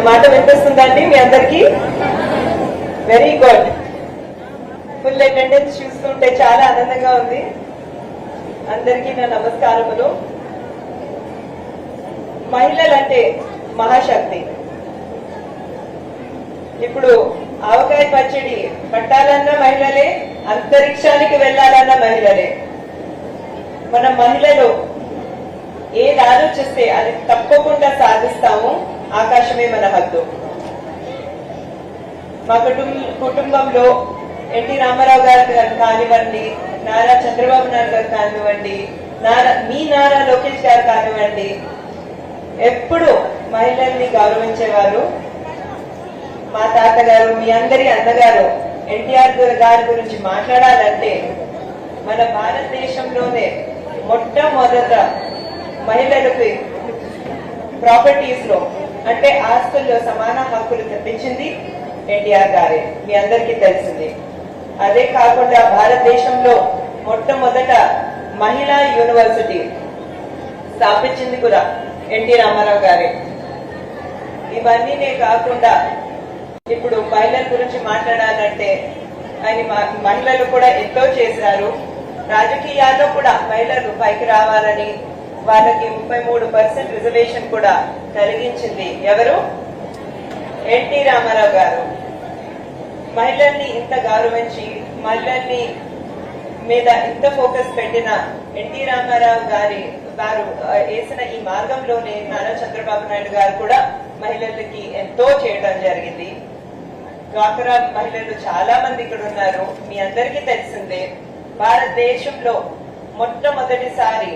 నా మాట వినిపిస్తుందండి మీ అందరికి? వెరీ గుడ్ ఫుల్ అటెండెన్స్ చూస్తుంటే చాలా ఆనందంగా ఉంది. అందరికీ నా నమస్కారములు. మహిళలంటే మహాశక్తి. ఇప్పుడు ఆవకాయ పచ్చడి పట్టాలన్న మహిళలే అంతరిక్షానికి వెళ్ళాలన్న మహిళలే. మన మహిళలు ఏది ఆలోచిస్తే అది తప్పకుండా సాధిస్తాము. ఆకాశమే మన హద్దు. మా కుటుంబ కుటుంబంలో ఎన్టీ రామారావు గారు కానివ్వండి నారా చంద్రబాబు నాయుడు గారు కానివ్వండి నారా మీ నారా లోకేష్ గారు కానివ్వండి ఎప్పుడు మహిళల్ని గౌరవించేవారు మా తాతగారు మీ అందరి అన్నగారు ఎన్టీఆర్ గారి గురించి మాట్లాడాలంటే మన భారతదేశంలోనే మొట్టమొదట మహిళలకు ప్రాపర్టీస్లో అంటే ఆస్తుల్లో సమాన హక్కులు తెప్పించింది ఎన్టీఆర్ గారే. మీ అందరికీ తెలిసింది. అదే కాకుండా భారతదేశంలో మొట్టమొదట మహిళా యూనివర్సిటీ స్థాపించింది కూడా ఎన్టీ రామారావు గారే. ఇవన్నీనే కాకుండా ఇప్పుడు మహిళల గురించి మాట్లాడాలంటే ఆయన మహిళలు కూడా ఎంతో చేశారు. రాజకీయాల్లో కూడా మహిళలు పైకి రావాలని వాళ్ళకి ముప్పై మూడు పర్సెంట్ రిజర్వేషన్ కూడా కలిగించింది. ఎవరు? ఎన్టీ రామారావు గారు. మహిళల్ని ఇంత గౌరవించి మహిళల్ని మీద ఇంత ఫోకస్ పెట్టిన ఎన్టీ రామారావు గారి వారు వేసిన ఈ మార్గంలోనే నారా చంద్రబాబు నాయుడు గారు కూడా మహిళలకి ఎంతో చేయడం జరిగింది. డ్వాకరా మహిళలు చాలా మంది ఇక్కడ ఉన్నారు. మీ అందరికీ తెలిసిందే భారతదేశంలో మొట్టమొదటిసారి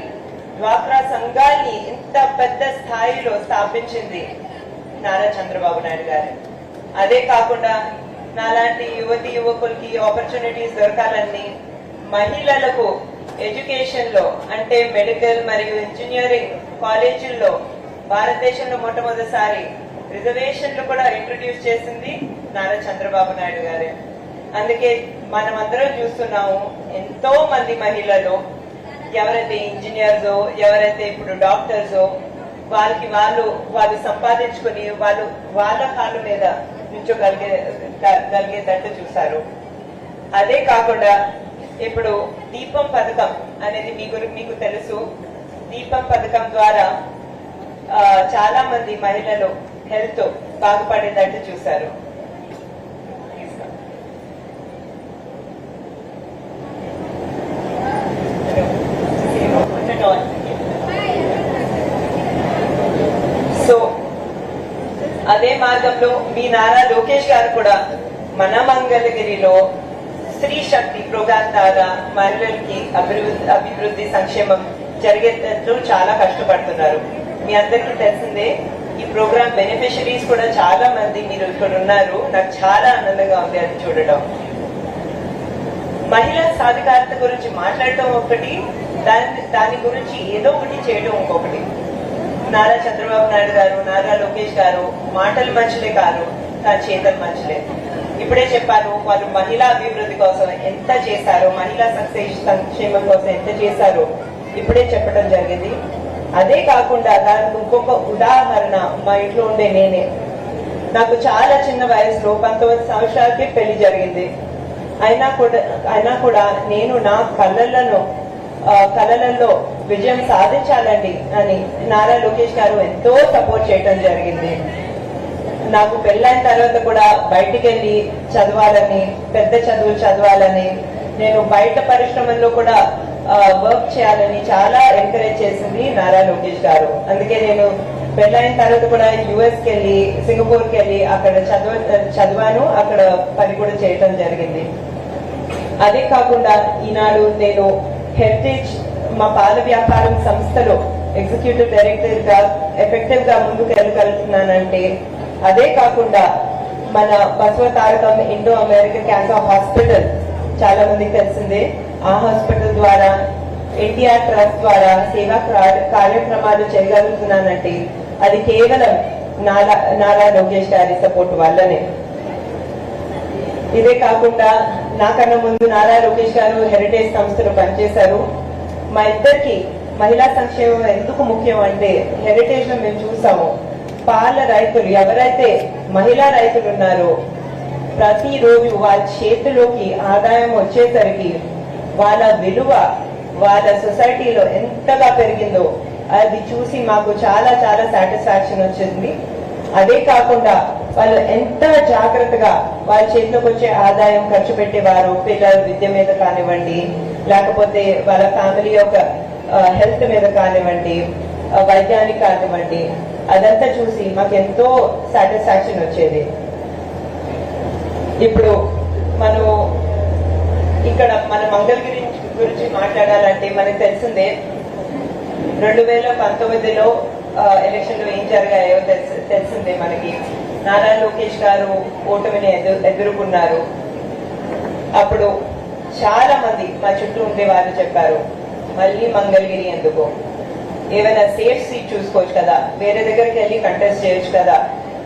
డ్వాక్రా సంఘాన్ని ఇంత పెద్ద స్థాయిలో స్థాపించింది నారా చంద్రబాబు నాయుడు గారు. అదే కాకుండా నాలాంటి యువతి యువకులకి ఆపర్చునిటీస్ దొరకాలని మహిళలకు ఎడ్యుకేషన్లో అంటే మెడికల్ మరియు ఇంజనీరింగ్ కాలేజీల్లో భారతదేశంలో మొట్టమొదటిసారి రిజర్వేషన్లు కూడా ఇంట్రడ్యూస్ చేసింది నారా చంద్రబాబు నాయుడు గారే. అందుకే మనమందరం చూస్తున్నాము ఎంతో మంది మహిళలు ఎవరైతే ఇంజనీర్స్ ఎవరైతే ఇప్పుడు డాక్టర్స్ వాళ్ళకి వాళ్ళు వాళ్ళు సంపాదించుకొని వాళ్ళు వాళ్ళ కాళ్ళ మీద నుంచోగలిగే గలిగేటట్టు చూశారు. అదే కాకుండా ఇప్పుడు దీపం పథకం అనేది మీ గురి మీకు తెలుసు. దీపం పథకం ద్వారా చాలా మంది మహిళలు హెల్త్ బాగుపడేటట్టు చూశారు సో అదే మార్గంలో మీ నారా లోకేష్ గారు కూడా మన మంగళగిరిలో స్త్రీ శక్తి ప్రోగ్రాం ద్వారా మహిళలకి అభివృద్ధి అభివృద్ధి సంక్షేమం జరిగేటట్లు చాలా కష్టపడుతున్నారు. మీ అందరికీ తెలిసిందే ఈ ప్రోగ్రామ్ బెనిఫిషరీస్ కూడా చాలా మంది మీరు ఇక్కడ ఉన్నారు. నాకు చాలా ఆనందంగా ఉంది అది చూడడం. మహిళా సాధికారత గురించి మాట్లాడటం ఒకటి దాని దాని గురించి ఏదో ఒకటి చేయడం ఇంకొకటి. నారా చంద్రబాబు నాయుడు గారు నారా లోకేష్ గారు మాటలు మంచిలే కాదు నా చేతలు మంచిలే ఇప్పుడే చెప్పాను వాళ్ళు మహిళా అభివృద్ధి కోసం ఎంత చేశారో మహిళా సక్సేష్ సంక్షేమం కోసం ఎంత చేశారో ఇప్పుడే చెప్పడం జరిగింది. అదే కాకుండా దానికి ఇంకొక ఉదాహరణ మా ఇంట్లో ఉండే నేనే. నాకు చాలా చిన్న వయసులో పంతొమ్మిది సంవత్సరాలకి పెళ్ళి జరిగింది. అయినా కూడా అయినా కూడా నేను నా కళలను కళలలో విజయం సాధించాలండి అని నారా లోకేష్ గారు ఎంతో సపోర్ట్ చేయడం జరిగింది. నాకు పెళ్ళైన తర్వాత కూడా బయటికి వెళ్ళి చదవాలని పెద్ద చదువులు చదవాలని నేను బయట పరిశ్రమల్లో కూడా వర్క్ చేయాలని చాలా ఎంకరేజ్ చేసింది నారా లోకేష్ గారు. అందుకే నేను పెళ్ళైన తర్వాత కూడా యుఎస్కి వెళ్ళి సింగపూర్కి వెళ్ళి అక్కడ చదువ చదివాను అక్కడ పని కూడా చేయటం జరిగింది. అదే కాకుండా ఈనాడు నేను హెరిటేజ్ మా పాల వ్యాపారం సంస్థలో ఎగ్జిక్యూటివ్ డైరెక్టర్గా ఎఫెక్టివ్గా ముందుకు వెళ్ళగలుగుతున్నానంటే అదే కాకుండా మన Basavatarakam Indo American cancer hospital చాలా మందికి తెలిసిందే. ఆ హాస్పిటల్ ద్వారా ఎన్టీఆర్ ట్రస్ట్ ద్వారా సేవా కార్య- కార్యక్రమాలు చేయగలుగుతున్నానంటే అది కేవలం నారా నారా లోకేష్ గారి సపోర్ట్ వల్లనే. ఇదే కాకుండా నాకన్నా ముందు నారా లోకేష్ గారు హెరిటేజ్ సంస్థలో పనిచేశారు. మా ఇద్దరికి మహిళా సంక్షేమం ఎందుకు ముఖ్యం అంటే హెరిటేజ్లో మేము చూసాము. పాల రైతులు ఎవరైతే మహిళా రైతులు ఉన్నారో ప్రతిరోజు వాళ్ళ చేతిలోకి ఆదాయం వచ్చేసరికి వాళ్ళ విలువ వాళ్ళ సొసైటీలో ఎంతగా పెరిగిందో అది చూసి మాకు చాలా చాలా సాటిస్ఫాక్షన్ వచ్చింది. అదే కాకుండా వాళ్ళు ఎంత జాగ్రత్తగా వాళ్ళ చేతిలోకి వచ్చే ఆదాయం ఖర్చు పెట్టేవారు పిల్లల విద్య మీద కానివ్వండి లేకపోతే వాళ్ళ ఫ్యామిలీ యొక్క హెల్త్ మీద కానివ్వండి వైద్యానికి కానివ్వండి అదంతా చూసి మాకు ఎంతో సాటిస్ఫాక్షన్ వచ్చేది. ఇప్పుడు మనం ఇక్కడ మన మంగళగిరి గురించి మాట్లాడాలంటే మనకు తెలిసిందే రెండు వేల పంతొమ్మిదిలో ఎలక్షన్లు ఏం జరిగాయో తెలిసి తెలిసిందే మనకి. నారా లోకేష్ గారు ఓటమిని ఎదు ఎదుర్కొన్నారు. అప్పుడు చాలా మంది మా చుట్టూ ఉండే వాళ్ళు చెప్పారు మళ్ళీ మంగళగిరి ఎందుకు? ఏమైనా సేఫ్ సీట్ చూసుకోవచ్చు కదా వేరే దగ్గరికి వెళ్ళి కంటెస్ట్ చేయొచ్చు కదా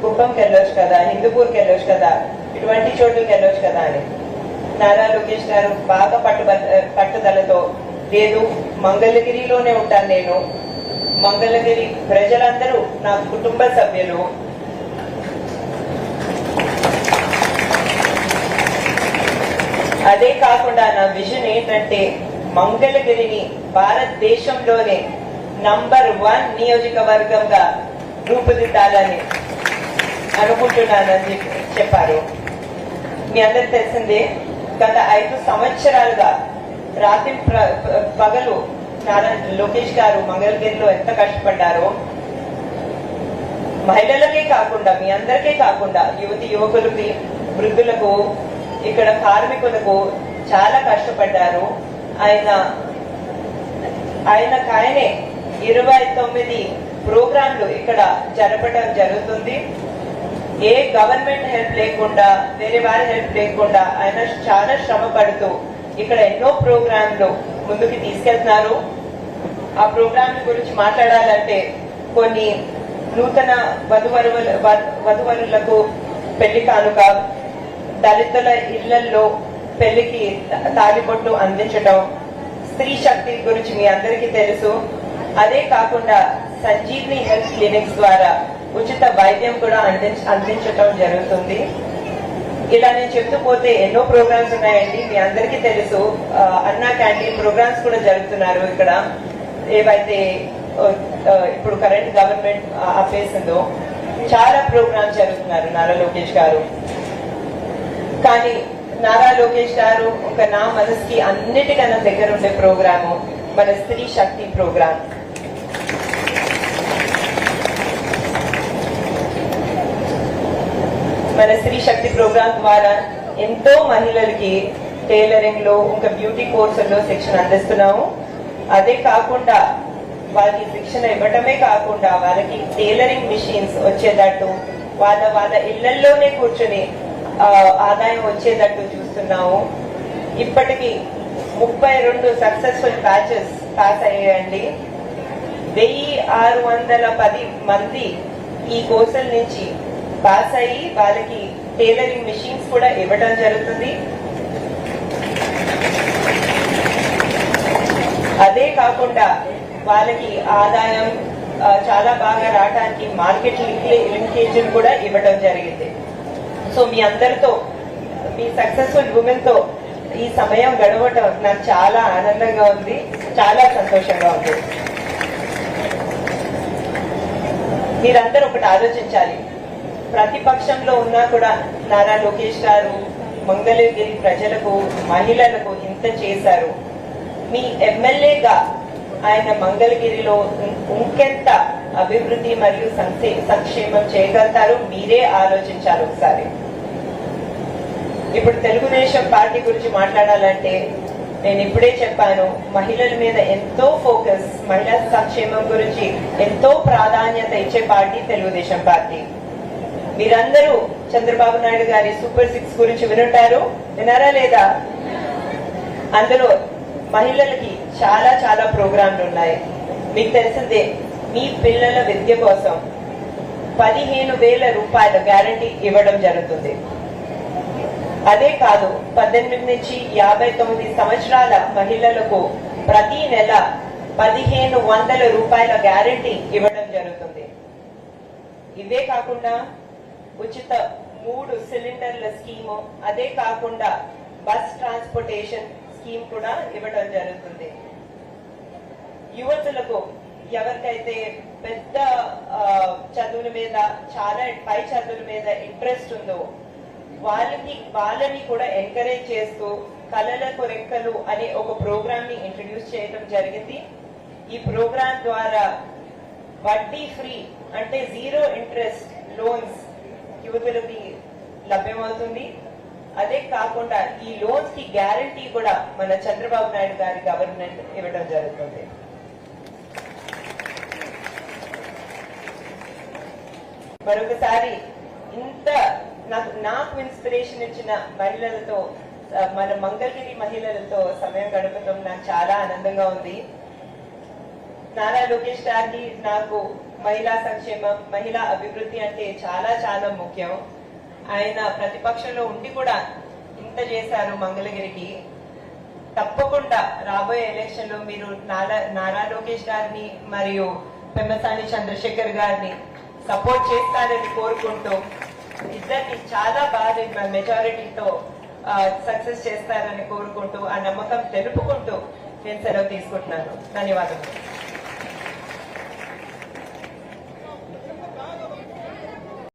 కుప్పంకి వెళ్ళొచ్చు కదా హిందూపూర్కి వెళ్ళొచ్చు కదా ఇటువంటి చోట్లకి వెళ్ళొచ్చు కదా అని. నారా లోకేష్ గారు బాగా పట్టు పట్టుదలతో లేదు మంగళగిరిలోనే ఉంటాను నేను. మంగళగిరి ప్రజలందరూ నా కుటుంబ సభ్యులు అదే కాకుండా నా విజన్ ఏంటంటే మంగళగిరిని భారతదేశంలోనే నంబర్ వన్ నియోజకవర్గంగా రూపుదిద్దాలని అనుకుంటున్నానని చెప్పారు. మీ అందరు తెలిసిందే గత ఐదు సంవత్సరాలుగా రాత్రి ప- పగలు నారా లోకేష్ గారు మంగళగిరిలో ఎంత కష్టపడ్డారో మహిళలకే కాకుండా మీ అందరికీ కాకుండా యువతి యువకులకి వృద్ధులకు ఇక్కడ కార్మికులకు చాలా కష్టపడ్డారు. ఆయన ఆయనకు ఆయనే ఇరవై తొమ్మిది ప్రోగ్రాంలు ఇక్కడ జరపడం జరుగుతుంది. ఏ గవర్నమెంట్ హెల్ప్ లేకుండా వేరే వారి హెల్ప్ లేకుండా ఆయన చాలా శ్రమ పడుతూ ఇక్కడ ఎన్నో ప్రోగ్రాంలు ముందుకు తీసుకెళ్తున్నారు. ఆ ప్రోగ్రాంల గురించి మాట్లాడాలంటే కొన్ని నూతన వధువరుల వధువరులకు పెళ్ళి కానుక దళితుల ఇళ్ళలో పెళ్ళికి తాలిబొట్టు అందించడం స్త్రీ శక్తి గురించి మీ అందరికీ తెలుసు. అదే కాకుండా సంజీవ్ని హెల్త్ క్లినిక్స్ ద్వారా ఉచిత వైద్యం కూడా అందించ అందించడం జరుగుతుంది. ఇలా నేను చెప్తూ పోతే ఎన్నో ప్రోగ్రామ్స్ ఉన్నాయండి. మీ అందరికీ తెలుసు. అన్నా క్యాంటీన్ ప్రోగ్రామ్స్ కూడా జరుగుతున్నారు ఇక్కడ. ఏవైతే ఇప్పుడు కరెంట్ గవర్నమెంట్ ఆపేసిందో చాలా ప్రోగ్రామ్స్ జరుగుతున్నారు. నారా లోకేష్ గారు. కానీ నారా లోకేష్ గారు ఒక నా మనసుకి అన్నిటికన్నా దగ్గర ఉండే ప్రోగ్రాము మన స్త్రీ శక్తి ప్రోగ్రామ్. మన స్త్రీ శక్తి ప్రోగ్రామ్ ద్వారా ఎంతో మహిళలకి టైలరింగ్లో ఇంకా బ్యూటీ కోర్సుల్లో శిక్షణ అందిస్తున్నాము. అదే కాకుండా వాళ్ళకి శిక్షణ ఇవ్వటమే కాకుండా వాళ్ళకి టైలరింగ్ మిషన్స్ వచ్చేటట్టు వాళ్ళ వాళ్ళ ఇళ్ళలోనే కూర్చొని ఆదాయం వచ్చేటట్టు చూస్తున్నాము. ఇప్పటికి ముప్పై రెండు సక్సెస్ఫుల్ బ్యాచెస్ పాస్ అయ్యాయండి. వెయ్యి ఆరు వందల పది మంది ఈ కోర్సుల నుంచి పాస్ అయ్యి వాళ్ళకి టైలరింగ్ మిషన్స్ కూడా ఇవ్వడం జరుగుతుంది. అదే కాకుండా వాళ్ళకి ఆదాయం చాలా బాగా రావడానికి మార్కెట్ లింకేజ్ కూడా ఇవ్వడం జరిగింది. సో మీ అందరితో మీ సక్సెస్ఫుల్ ఉమెన్తో ఈ సమయం గడవటం నాకు చాలా ఆనందంగా ఉంది చాలా సంతోషంగా ఉంది. మీరందరూ ఒకటి ఆలోచించాలి. ప్రతిపక్షంలో ఉన్నా కూడా నారా లోకేష్ గారు మంగళగిరి ప్రజలకు మహిళలకు ఇంత చేశారు. మీ ఎమ్మెల్యేగా ఆయన మంగళగిరిలో ఇంకెంత అభివృద్ధి మరియు సంక్షేమం చేయగలుగుతారు. మీరే ఆలోచించాలి ఒకసారి. ఇప్పుడు తెలుగుదేశం పార్టీ గురించి మాట్లాడాలంటే నేను ఇప్పుడే చెప్పాను మహిళల మీద ఎంతో ఫోకస్ మహిళా సంక్షేమం గురించి ఎంతో ప్రాధాన్యత ఇచ్చే పార్టీ తెలుగుదేశం పార్టీ. మీరందరూ చంద్రబాబు నాయుడు గారి సూపర్ సిక్స్ గురించి వినుంటారు వినారా లేదా? అందులో మహిళలకి చాలా చాలా ప్రోగ్రాంలు ఉన్నాయి. మీకు తెలిసిందే మీ పిల్లల విద్య కోసం పదిహేను వేల రూపాయల గ్యారంటీ ఇవ్వడం జరుగుతుంది. అదే కాదు పద్దెనిమిది నుంచి యాభై తొమ్మిది సంవత్సరాల మహిళలకు ప్రతి నెల పదిహేను వందల రూపాయల గ్యారంటీ ఇవ్వడం జరుగుతుంది. ఇవే కాకుండా ఉచిత మూడు సిలిండర్ల స్కీము అదే కాకుండా బస్ ట్రాన్స్పోర్టేషన్ స్కీమ్ కూడా ఇవ్వడం జరుగుతుంది. యువతులకు ఎవరికైతే పెద్ద చదువుల మీద చాలా పై చదువుల మీద ఇంట్రెస్ట్ ఉందో వాళ్ళకి వాళ్ళని కూడా ఎంకరేజ్ చేస్తూ కళలకు రెక్కలు అనే ఒక ప్రోగ్రామ్ని ఇంట్రడ్యూస్ చేయడం జరిగింది. ఈ ప్రోగ్రామ్ ద్వారా వడ్డీ ఫ్రీ అంటే జీరో ఇంట్రెస్ట్ లోన్స్ యువతులకి లభ్యమవుతుంది. అదే కాకుండా ఈ లోన్స్కి గ్యారంటీ కూడా మన చంద్రబాబు నాయుడు గారి గవర్నమెంట్ ఇవ్వడం జరుగుతుంది. మరొకసారి ఇంత నాకు నాకు ఇన్స్పిరేషన్ ఇచ్చిన మహిళలతో మన మంగళగిరి మహిళలతో సమయం గడపడం నాకు చాలా ఆనందంగా ఉంది. నారా లోకేష్ గారికి నాకు మహిళా సంక్షేమం మహిళా అభివృద్ధి అంటే చాలా చాలా ముఖ్యం. ఆయన ప్రతిపక్షంలో ఉండి కూడా ఇంత చేశారు మంగళగిరికి. తప్పకుండా రాబోయే ఎలక్షన్లో మీరు నారా నారా లోకేష్ గారిని మరియు పెమ్మసాని చంద్రశేఖర్ గారిని సపోర్ట్ చేస్తారని కోరుకుంటూ ఇద్దరిని చాలా బాగా మెజారిటీతో సక్సెస్ చేస్తారని కోరుకుంటూ ఆ నమ్మకం తెలుపుకుంటూ నేను సెలవు తీసుకుంటున్నాను. ధన్యవాదాలు